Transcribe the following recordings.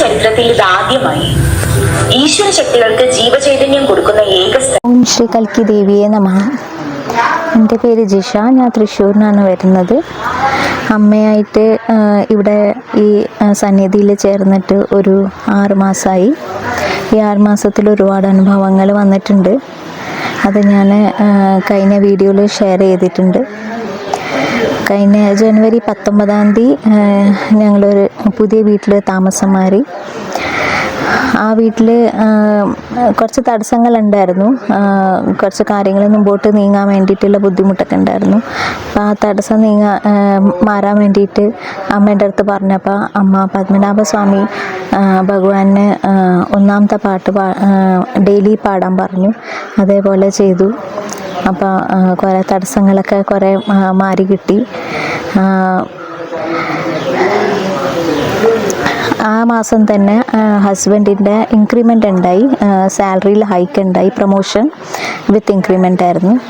ചരിത്രത്തിൽ ഇതാദ്യമായി ഈശ്വര ശക്തികൾക്ക് ജീവചൈതന്യം കൊടുക്കുന്ന ഏക ഓം ശ്രീ കൽക്കി ദേവിയെ നമ. എന്റെ പേര് ജിഷ. ഞാൻ തൃശ്ശൂരിനാണ് വരുന്നത്. അമ്മയായിട്ട് ഇവിടെ ഈ സന്നിധിയിൽ ചേർന്നിട്ട് ഒരു ആറുമാസമായി ഈ ആറുമാസത്തിൽ ഒരുപാട് അനുഭവങ്ങൾ വന്നിട്ടുണ്ട്. അത് ഞാൻ കഴിഞ്ഞ വീഡിയോയിൽ ഷെയർ ചെയ്തിട്ടുണ്ട്. കഴിഞ്ഞ ജനുവരി പത്തൊമ്പതാം തീയതി ഞങ്ങളൊരു പുതിയ വീട്ടിൽ താമസം മാറി. ആ വീട്ടിൽ കുറച്ച് തടസ്സങ്ങളുണ്ടായിരുന്നു. കുറച്ച് കാര്യങ്ങൾ മുമ്പോട്ട് നീങ്ങാൻ വേണ്ടിയിട്ടുള്ള ബുദ്ധിമുട്ടൊക്കെ ഉണ്ടായിരുന്നു. അപ്പോൾ ആ തടസ്സം നീങ്ങാ ആ, മാറാൻ വേണ്ടിയിട്ട് അമ്മേന്റെ അടുത്ത് പറഞ്ഞപ്പോൾ അമ്മ പത്മനാഭ സ്വാമി ഭഗവാന് ഒന്നാമത്തെ പാട്ട് പാ ഡെയിലി പാടാൻ പറഞ്ഞു. അതേപോലെ ചെയ്തു. അപ്പോൾ കുറേ തടസ്സങ്ങളൊക്കെ കുറേ മാറി കിട്ടി. ആ, മാസം തന്നെ ഹസ്ബൻഡിന്റെ ഇൻക്രിമെന്റ് ഉണ്ടായി. സാലറിയിൽ ഹൈക്ക് ഉണ്ടായി പ്രൊമോഷൻ വിത്ത് ഇൻക്രിമെന്റ് ആയിരുന്നു.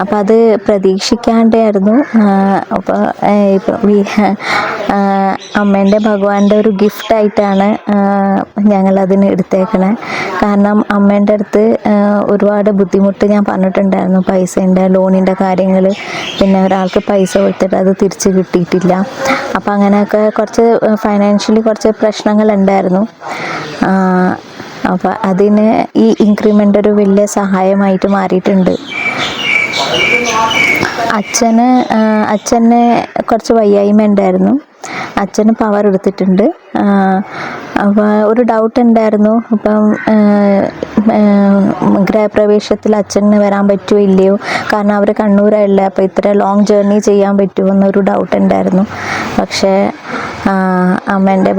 അപ്പോൾ അത് പ്രതീക്ഷിക്കാണ്ടായിരുന്നു അപ്പോൾ അമ്മേന്റെ ഭഗവാന്റെ ഒരു ഗിഫ്റ്റ് ആയിട്ടാണ് ഞങ്ങൾ ഞങ്ങളതിന് എടുത്തേക്കണേ. കാരണം അമ്മേന്റെ അടുത്ത് ഒരുപാട് ബുദ്ധിമുട്ട് ഞാൻ പറഞ്ഞിട്ടുണ്ടായിരുന്നു പൈസേന്റെ ലോണിന്റെ കാര്യങ്ങൾ. പിന്നെ ഒരാൾക്ക് പൈസ കൊടുത്തിട്ട് അത് തിരിച്ച് കിട്ടിയിട്ടില്ല. അപ്പോൾ അങ്ങനെയൊക്കെ കുറച്ച് ഫൈനാൻഷ്യലി കുറച്ച് പ്രശ്നങ്ങൾ ഉണ്ടായിരുന്നു അപ്പോൾ അതിന് ഈ ഇൻക്രിമെന്റ് ഒരു വലിയ സഹായമായിട്ട് മാറിയിട്ടുണ്ട്. അച്ഛനെ അച്ഛന് കുറച്ച് വയ്യായ്മ ഉണ്ടായിരുന്നു. അച്ഛന് പവർ എടുത്തിട്ടുണ്ട്. അപ്പോൾ ഒരു ഡൗട്ട് ഉണ്ടായിരുന്നു. ഇപ്പം ഗ്രഹപ്രവേശത്തിൽ അച്ഛന് വരാൻ പറ്റുമോ ഇല്ലയോ? കാരണം അവർ കണ്ണൂരല്ലേ അപ്പോൾ ഇത്ര ലോങ് ജേർണി ചെയ്യാൻ പറ്റുമോ എന്നൊരു ഡൗട്ട് ഉണ്ടായിരുന്നു. പക്ഷേ അമ്മേന്റെ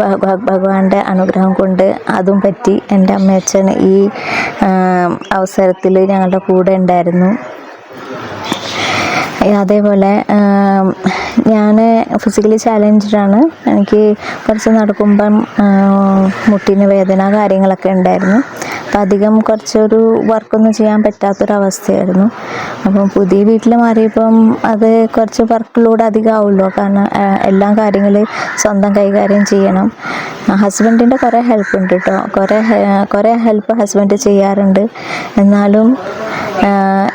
ഭഗവാന്റെ അനുഗ്രഹം കൊണ്ട് അതും പറ്റി. എന്റെ അമ്മയച്ഛൻ ഈ അവസരത്തിൽ ഞങ്ങളുടെ കൂടെ ഉണ്ടായിരുന്നു. അതേപോലെ ഞാൻ ഫിസിക്കലി ചാലഞ്ച്ഡാണ് എനിക്ക് കുറച്ച് നടക്കുമ്പം മുട്ടിന് വേദന കാര്യങ്ങളൊക്കെ ഉണ്ടായിരുന്നു. അപ്പം അധികം കുറച്ചൊരു വർക്കൊന്നും ചെയ്യാൻ പറ്റാത്തൊരവസ്ഥയായിരുന്നു. അപ്പം പുതിയ വീട്ടിൽ മാറിയപ്പം അത് കുറച്ച് വർക്കിലൂടെ അധികം ആവുമല്ലോ കാരണം എല്ലാ കാര്യങ്ങളും സ്വന്തം കൈകാര്യം ചെയ്യണം. ഹസ്ബൻഡിന്റെ കുറേ ഹെൽപ്പ് ഉണ്ട് കേട്ടോ കുറേ കുറേ ഹെൽപ്പ് ഹസ്ബൻഡ് ചെയ്യാറുണ്ട്. എന്നാലും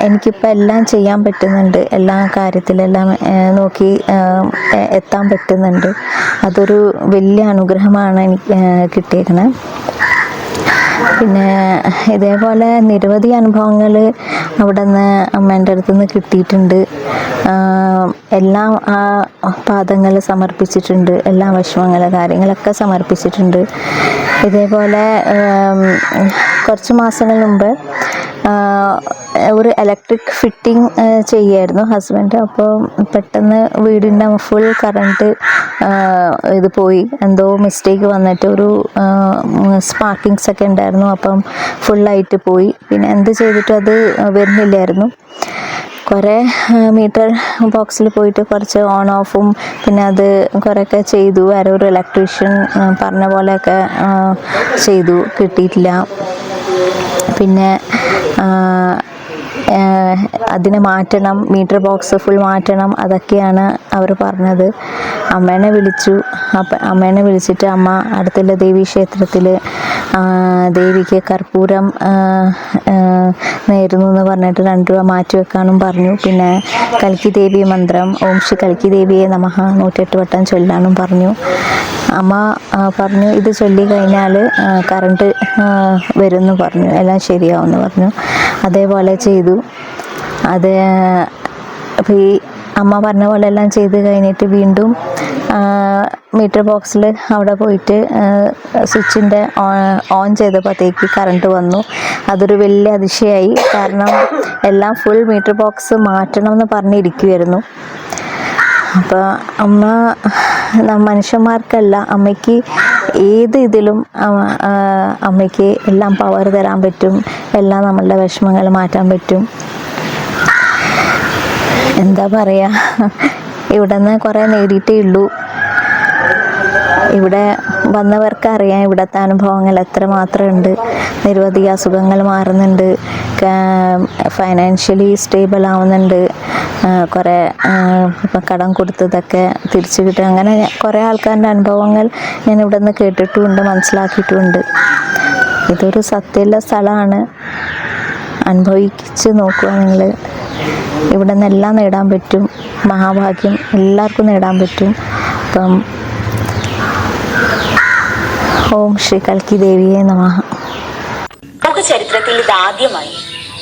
എനിക്കിപ്പോൾ എല്ലാം ചെയ്യാൻ പറ്റുന്നുണ്ട്. എല്ലാ കാര്യത്തിലെല്ലാം നോക്കി എത്താൻ പറ്റുന്നുണ്ട്. അതൊരു വലിയ അനുഗ്രഹമാണ് എനിക്ക് ആഹ് കിട്ടിയേക്കണത് പിന്നെ ഇതേപോലെ നിരവധി അനുഭവങ്ങൾ അവിടെ നിന്ന് അമ്മേന്റെ അടുത്ത് നിന്ന് കിട്ടിയിട്ടുണ്ട് എല്ലാം ആ പാദങ്ങൾ സമർപ്പിച്ചിട്ടുണ്ട്. എല്ലാ വിഷമങ്ങൾ കാര്യങ്ങളൊക്കെ സമർപ്പിച്ചിട്ടുണ്ട്. ഇതേപോലെ കുറച്ച് മാസങ്ങൾ മുമ്പ് ഒരു ഇലക്ട്രിക് ഫിറ്റിംഗ് ചെയ്യായിരുന്നു ഹസ്ബൻഡ് അപ്പോൾ പെട്ടെന്ന് വീടിന്റെ ഫുൾ കറണ്ട് ഇത് പോയി. എന്തോ മിസ്റ്റേക്ക് വന്നിട്ട് ഒരു സ്പാർക്കിങ്സ് ഒക്കെ ഉണ്ടായിരുന്നു അപ്പം ഫുള്ളായിട്ട് പോയി. പിന്നെ എന്ത് ചെയ്തിട്ടും അത് വരുന്നില്ലായിരുന്നു. കുറേ മീറ്റർ ബോക്സിൽ പോയിട്ട് കുറച്ച് ഓൺ ഓഫും പിന്നെ അത് കുറേയൊക്കെ ചെയ്തു. ആരോ ഒരു ഇലക്ട്രീഷ്യൻ പറഞ്ഞ പോലെയൊക്കെ ചെയ്തു. കിട്ടിയിട്ടില്ല. പിന്നെ അതിനെ മാറ്റണം മീറ്റർ ബോക്സ് ഫുൾ മാറ്റണം അതൊക്കെയാണ് അവർ പറഞ്ഞത്. അമ്മേനെ വിളിച്ചു. അപ്പം അമ്മേനെ വിളിച്ചിട്ട് അമ്മ അടുത്തുള്ള ദേവി ക്ഷേത്രത്തിൽ ദേവിക്ക് കർപ്പൂരം നേരുന്നു എന്ന് പറഞ്ഞിട്ട് രണ്ട് രൂപ മാറ്റി വെക്കാനും പറഞ്ഞു. പിന്നെ കൽക്കി ദേവി മന്ത്രം ഓം ശ്രീ കൽക്കി ദേവിയെ നമഹ നൂറ്റെട്ട് വട്ടം ചൊല്ലാനും പറഞ്ഞു. അമ്മ പറഞ്ഞു ഇത് ചൊല്ലി കഴിഞ്ഞാൽ കറണ്ട് വരുമെന്ന് പറഞ്ഞു. എല്ലാം ശരിയാവുമെന്ന് പറഞ്ഞു. അതേപോലെ ചെയ്തു. അത് അപ്പോൾ ഈ അമ്മ പറഞ്ഞ പോലെ എല്ലാം ചെയ്ത് കഴിഞ്ഞിട്ട് വീണ്ടും മീറ്റർ ബോക്സിൽ അവിടെ പോയിട്ട് സ്വിച്ചിന്റെ ഓൺ ചെയ്തപ്പോഴത്തേക്ക് കറണ്ട് വന്നു. അതൊരു വലിയ അതിശയായി. കാരണം എല്ലാം ഫുൾ മീറ്റർ ബോക്സ് മാറ്റണം എന്ന് പറഞ്ഞിരിക്കുമായിരുന്നു അപ്പോൾ അമ്മ മനുഷ്യന്മാർക്കല്ല അമ്മയ്ക്ക് ഏത് ഇതിലും അമ്മയ്ക്ക് എല്ലാം പവർ തരാൻ പറ്റും. എല്ലാം നമ്മളുടെ വിഷമങ്ങൾ മാറ്റാൻ പറ്റും. എന്താ പറയുക ഇവിടെ നിന്ന് കുറേ നേടിയിട്ടേ ഉള്ളൂ. ഇവിടെ വന്നവർക്ക് അറിയാം ഇവിടുത്തെ അനുഭവങ്ങൾ എത്രമാത്രം ഉണ്ട്. നിരവധി അസുഖങ്ങൾ മാറുന്നുണ്ട്. ഫൈനാൻഷ്യലി സ്റ്റേബിൾ ആവുന്നുണ്ട്. കുറേ കടം കൊടുത്തതൊക്കെ തിരിച്ചു കിട്ടും. അങ്ങനെ കുറേ ആൾക്കാരുടെ അനുഭവങ്ങൾ ഞാൻ ഇവിടെ നിന്ന് കേട്ടിട്ടുമുണ്ട് മനസ്സിലാക്കിയിട്ടുമുണ്ട്. ഇതൊരു സത്യമുള്ള സ്ഥലമാണ്. അനുഭവിച്ച് നോക്കുക നിങ്ങൾ ഇവിടെ നിന്നെല്ലാം നേടാൻ പറ്റും. മഹാഭാഗ്യം എല്ലാവർക്കും നേടാൻ പറ്റും. അപ്പം ഓം ശ്രീ കൽക്കി ദേവിയെ നമ. ചരിത്രത്തിൽ ഇതാദ്യമായി